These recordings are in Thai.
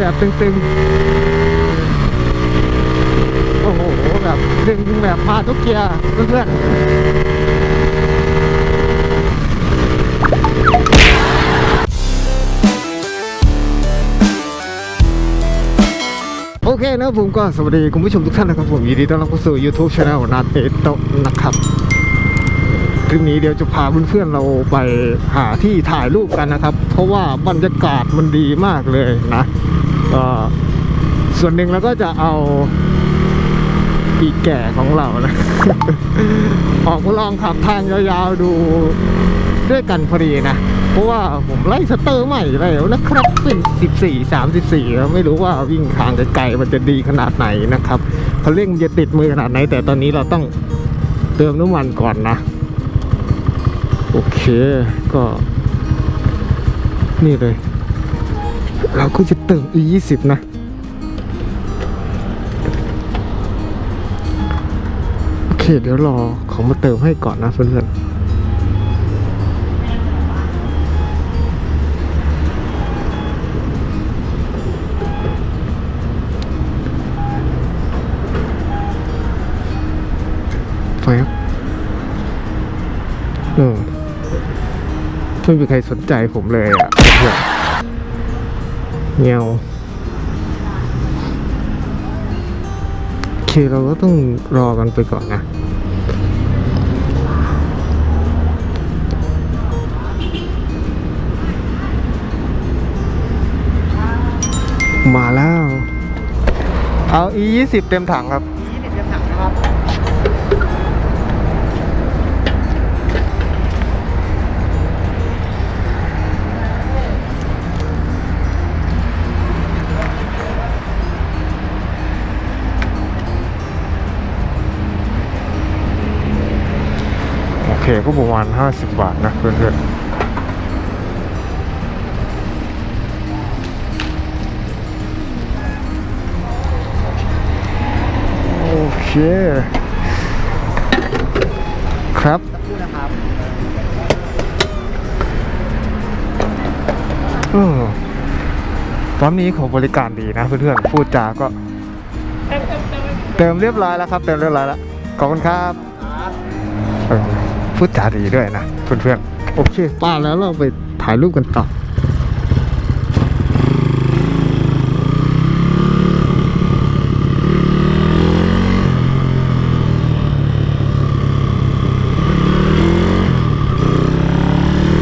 แบบตึงๆ โอ้โห แบบดึงแบบมาทุกเกียร์เพื่อนโอเคนะผมก็สวัสดีคุณผู้ชมทุกท่านนะครับผมยินดีต้อนรับเข้าสู่ YouTube Channel นาเตโตะนะครับ คลิปนี้เดี๋ยวจะพาเพื่อนๆเราไปหาที่ถ่ายรูปกันนะครับ เพราะว่าบรรยากาศมันดีมากเลยนะก็ส่วนหนึ่งเราก็จะเอาอีแก่ของเรานะ ออกมาลองขับทางยาวๆดูด้วยกันพอดีนะ เพราะว่าผมไล่สเตอร์ใหม่แล้วนะครับเป็น 14 34แล้วไม่รู้ว่าวิ่งทางไกลๆมันจะดีขนาดไหนนะครับเขาเร่งมันจะติดมือขนาดไหน แต่ตอนนี้เราต้องเติมน้ำมันก่อนนะ โอเคก็ นี่เลย เราก็จะเติม e 2 0นะโอเค เดี๋ยวรอเขามาเติมให้ก่อนนะเพื่อนๆไฟครับเออ ไม่มีใครสนใจผมเลยอะเพื่อนเงียวโอเคเราก็ต้องรอกันไปก่อนนะมาแล้ว เอา e 2 0เต็มถังครับ มาณ 50 บาทนะเพื่อนๆโอเค ครับสักครู่นะครับเออปั๊มนี้ของบริการดีนะเพื่อนๆพูดจาก็ เติมเรียบร้อยแล้วครับ เติมเรียบร้อยแล้ว ขอบคุณครับครับเออ พูดจาดีด้วยนะเพื่อนๆโอเคป้าแล้วเราไปถ่ายรูปกันต่อ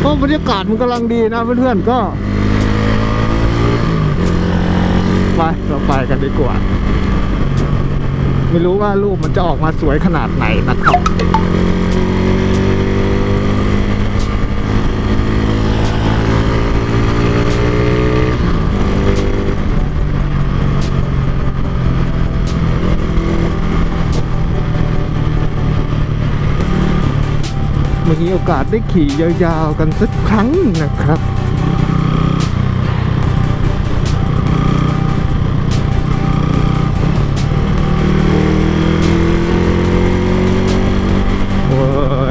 เพราะบรรยากาศมันกำลังดีนะเพื่อนๆก็ไปเราไปกันดีกว่า ไม่รู้ว่ารูปมันจะออกมาสวยขนาดไหนนะครับ มีโอกาสได้ขี่ยาวๆกันสักครั้งนะครับโอ้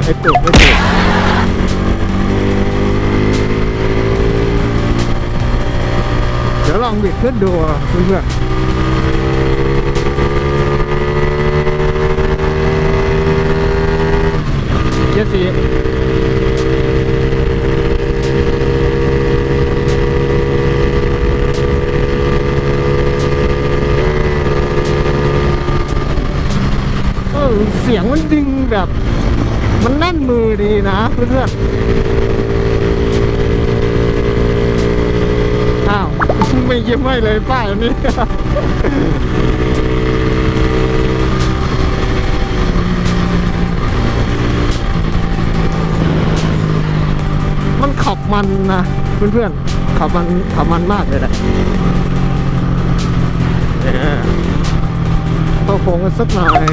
ให้ตุกให้ตุกเดี๋ยวลองบิดขึ้นดูเพื่อนๆเกียร์สีเออเสียงมันดึงแบบ มัน ดีนะเพื่อนๆ อ้าว ไม่ยิ้มให้เลยป้ายนี้มันขับมันนะเพื่อนๆ ขับมันขับมันมากเลยแหละเนี่ยต้องโค้งกันสักหน่อย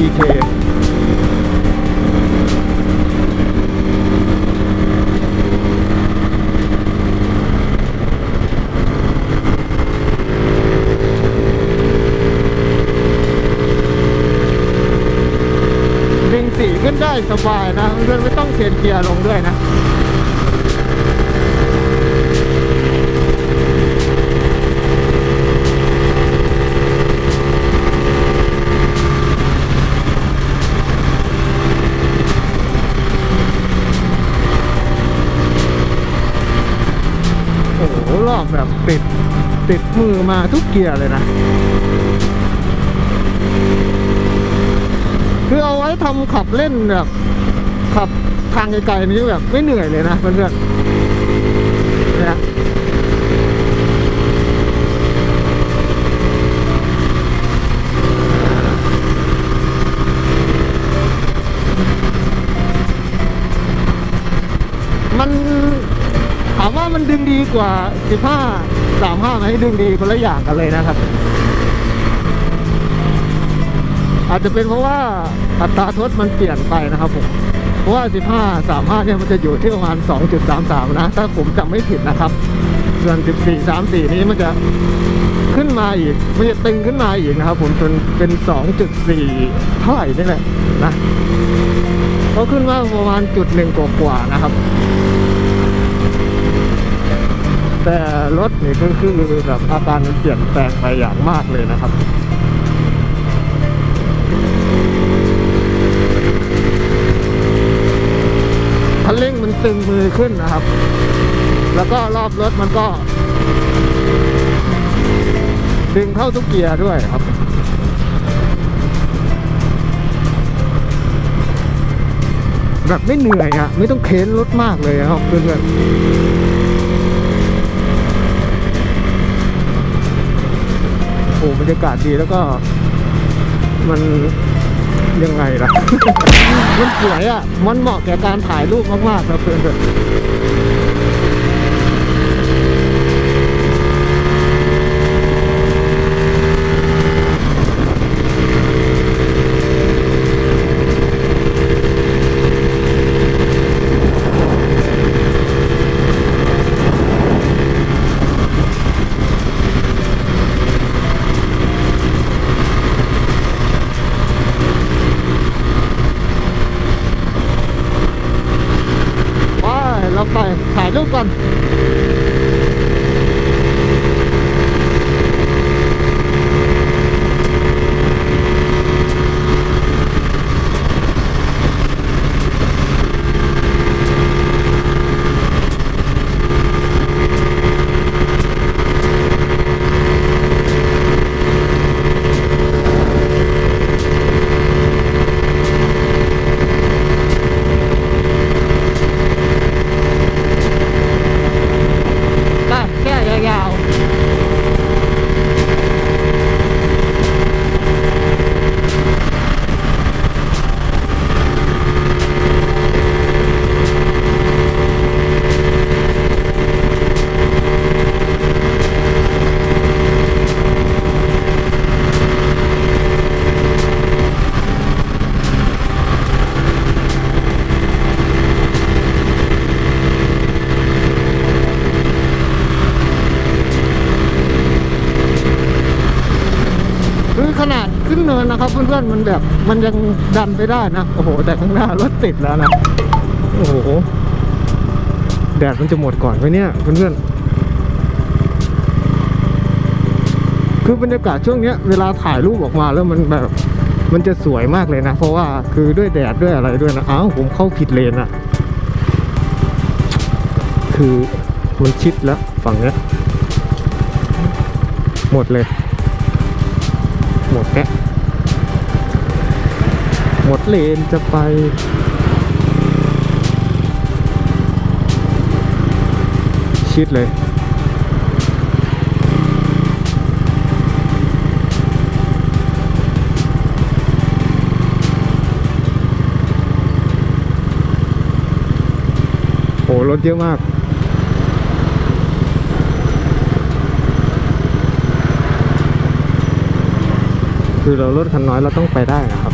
PK แบบติดติดมือมาทุกเกียร์เลยนะ คือเอาไว้ทำขับเล่นแบบขับทางไกลๆนี้แบบไม่เหนื่อยเลยนะเพื่อนๆ ดีกว่า 15 35ไหมดึงดีคนละอย่างกันเลยนะครับ อาจจะเป็นเพราะว่าอัตราทดมันเปลี่ยนไปนะครับผมเพราะว่า 15 35เนี่ยมันจะอยู่ที่ประมาณ 2.33 นะ ถ้าผมจำไม่ผิดนะครับ ส่วน 14 34 นี้มันจะขึ้นมาอีกมันจะตึงขึ้นมาอีกนะครับผมจนเป็น 2.4 เท่าไหร่นี่แหละนะก็ขึ้นมาประมาณจุดหนึ่งกว่าๆนะครับ แต่รถนี่ก็คือแบบอาการเปลี่ยนแปลงไปอย่างมากเลยนะครับคันเร่งมันตึงมือขึ้นนะครับ แล้วก็รอบรถมันก็ ดึงเข้าทุกเกียร์ด้วยครับแบบไม่เหนื่อยอะไม่ต้องเค้นรถมากเลยครับเพื่อนๆ โอ้บรรยากาศดีแล้วก็ มันยังไงล่ะ มันสวยอะ มันเหมาะแก่การถ่ายรูปมากๆครับเพื่อนๆไปเราไปถ่ายรูปกัน ได้แค่ยาวๆคือ ขนาดขึ้นเนินนะครับ เพื่อนๆมันแบบมันยังดันไปได้นะ โอ้โห แต่ข้างหน้ารถติดแล้วนะ โอ้โห แดดมันจะหมดก่อนไหมเนี่ย เพื่อนๆ คือบรรยากาศช่วงเนี้ยเวลาถ่ายรูปออกมาแล้วมันแบบมันจะสวยมากเลยนะ เพราะว่าคือด้วยแดดด้วยอะไรด้วยนะอ้าวผมเข้าผิดเลนอะคือมันชิดแล้วฝั่งเนี้ยหมดเลย หมดแกะหมดเลนจะไปชิดเลย โอ้รถเยอะมาก คือเรารถคันน้อยเราต้องไปได้นะครับ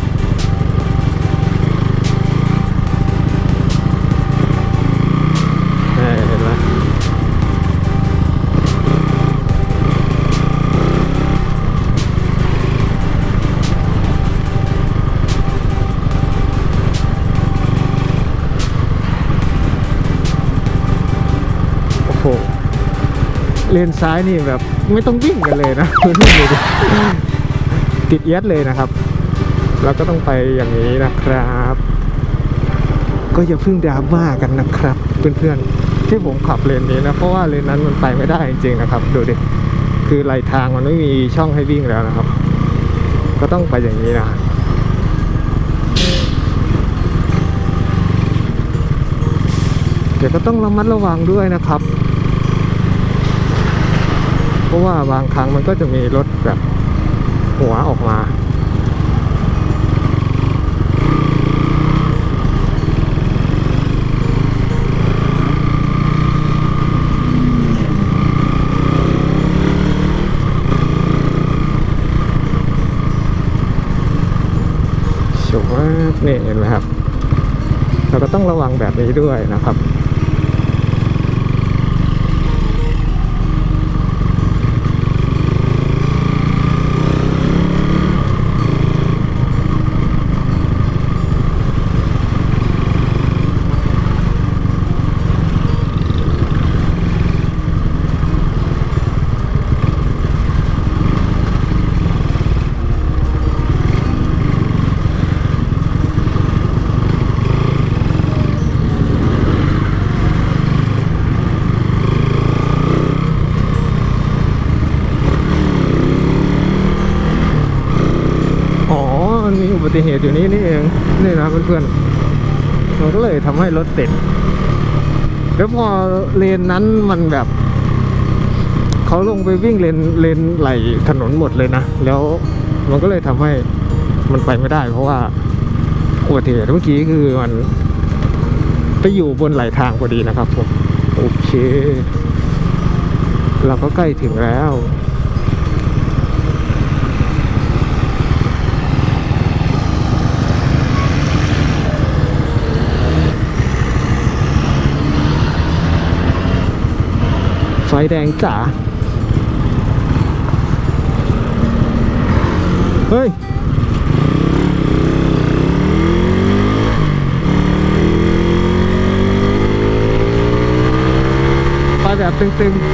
เลนซ้ายนี่แบบไม่ต้องวิ่งกันเลยนะพื้น ติดเอียดเลยนะครับเราก็ต้องไปอย่างนี้นะครับ ก็อย่าเพิ่งดราม่ากันนะครับ เพื่อนๆที่ผมขับเลนนี้นะเพราะว่าเลนนั้นมันไปไม่ได้จริงๆนะครับดูดิคือไหลทางมันไม่มีช่องให้วิ่งแล้วนะครับ ก็ต้องไปอย่างนี้นะเดี๋ยวก็ต้องระมัดระวังด้วยนะครับ เพราะว่าบางครั้งมันก็จะมีรถแบบ หัวออกมาชมว่านี่เห็นไหมครับ เราก็ต้องระวังแบบนี้ด้วยนะครับ อ๋อ มันมีอุบั ติเหตุอยู่นี่นี่เองนี่นะเพื่อนๆมันก็เลยทำให้รถติด แล้วพอเลนนั้นมันแบบเขาลงไปวิ่งเลนเลนไหลถนนหมดเลยนะ แล้วมันก็เลยทำให้มันไปไม่ได้ เพราะว่าอุบัติเหตุเมื่อกี้คือมันไปอยู่บนไหลทางพอดีนะครับผมโอเค เราก็ใกล้ถึงแล้ว ฟแดงจ๋า เฮ้ยไฟแบบตึงๆ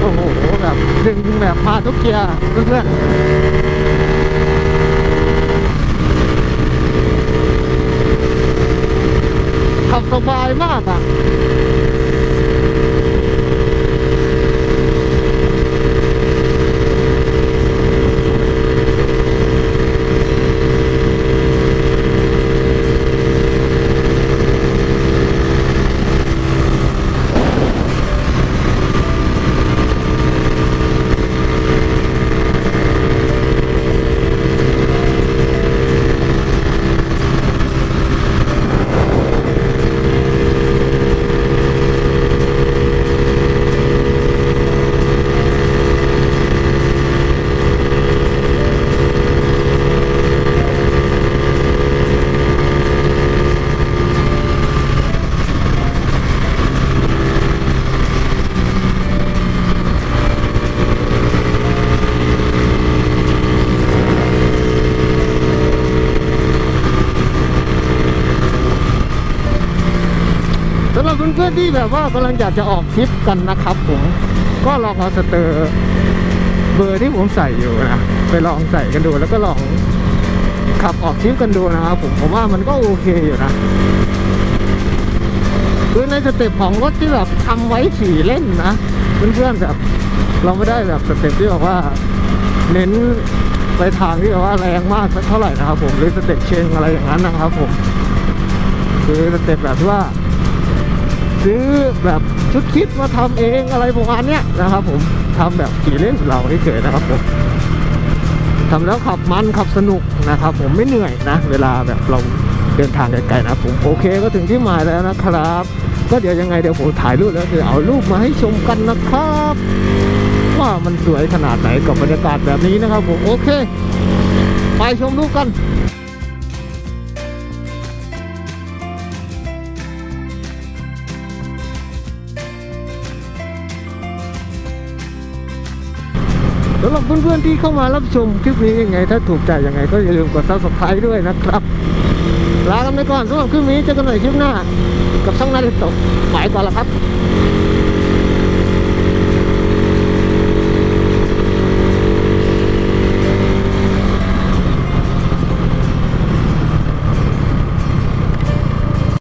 โอ้โห แบบดึงแบบมาทุกเกียร์เพื่อนๆขับสบายมากอะ ที่แบบว่ากำลังอยากจะออกทริปกันนะครับผม ก็ลองเอาสเตอร์เบอร์ที่ผมใส่อยู่นะ ไปลองใส่กันดูแล้วก็ลองขับออกทริปกันดูนะครับผมผมว่ามันก็โอเคอยู่นะคือในสเต็ปของรถที่แบบทำไว้ขี่เล่นนะเพื่อนๆแบบเราไม่ได้แบบสเต็ปที่แบบว่า เน้นไปทางที่แบบว่าแรงมากสักเท่าไหร่นะครับผมหรือสเต็ปเชงอะไรอย่างนั้นนะครับผม คือสเต็ปแบบที่ว่า ซื้อแบบชุดคิดมาทำเองอะไรประมาณเนี้ยนะครับ ผมทำแบบขี่เล่นเราเฉยๆนะครับผมทำแล้วขับมันขับสนุกนะครับ ผมไม่เหนื่อยนะ เวลาแบบเราเดินทางไกลๆนะผมโอเคก็ถึงที่หมายแล้วนะครับ ก็เดี๋ยวยังไงเดี๋ยวผมถ่ายรูปแล้วเดี๋ยวเอารูปมาให้ชมกันนะครับ ว่ามันสวยขนาดไหนกับบรรยากาศแบบนี้นะครับ ผมโอเค ไปชมรูปกัน หรับเพื่อนๆที่เข้ามารับชมคลิปนี้ยังไง ถ้าถูกใจยังไงก็อย่าลืมกดซับสไครต์ด้วยนะครับ ลากันไปก่อนสำหรับคลิปนี้เจอกันใหม่คลิปหน้า กับช่องนาฬิโตกหมายก่อนละครับ